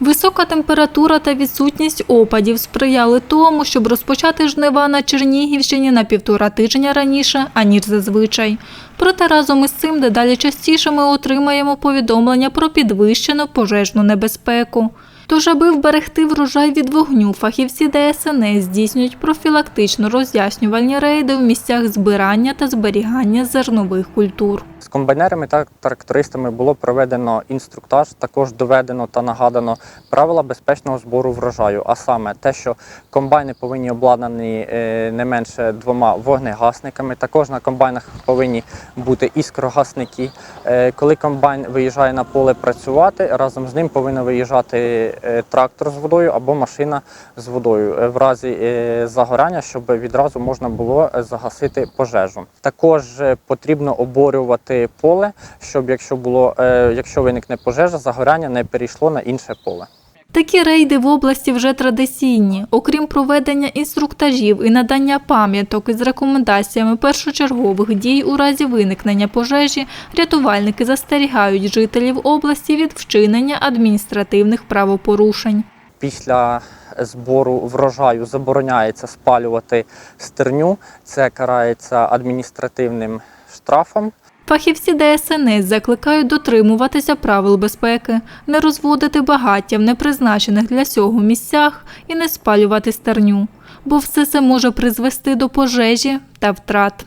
Висока температура та відсутність опадів сприяли тому, щоб розпочати жнива на Чернігівщині на півтора тижня раніше, аніж зазвичай. Проте разом із цим дедалі частіше ми отримаємо повідомлення про підвищену пожежну небезпеку. Тож, аби вберегти врожай від вогню, фахівці ДСНС здійснюють профілактично роз'яснювальні рейди в місцях збирання та зберігання зернових культур. З комбайнерами та трактористами було проведено інструктаж, також доведено та нагадано правила безпечного збору врожаю. А саме те, що комбайни повинні обладнані е, не менше двома вогнегасниками. Також на комбайнах повинні бути іскрогасники. Е, Коли комбайн виїжджає на поле працювати, разом з ним повинен виїжджати е, трактор з водою або машина з водою в разі загорання, щоб відразу можна було загасити пожежу. Також потрібно оборювати поле, щоб якщо було, е, якщо виникне пожежа, загоряння не перейшло на інше поле. Такі рейди в області вже традиційні. Окрім проведення інструктажів і надання пам'яток із рекомендаціями першочергових дій у разі виникнення пожежі, рятувальники застерігають жителів області від вчинення адміністративних правопорушень. Після збору врожаю забороняється спалювати стерню. Це карається адміністративним штрафом. Фахівці ДСНС закликають дотримуватися правил безпеки, не розводити багаття в непризначених для цього місцях і не спалювати стерню, бо все це може призвести до пожежі та втрат.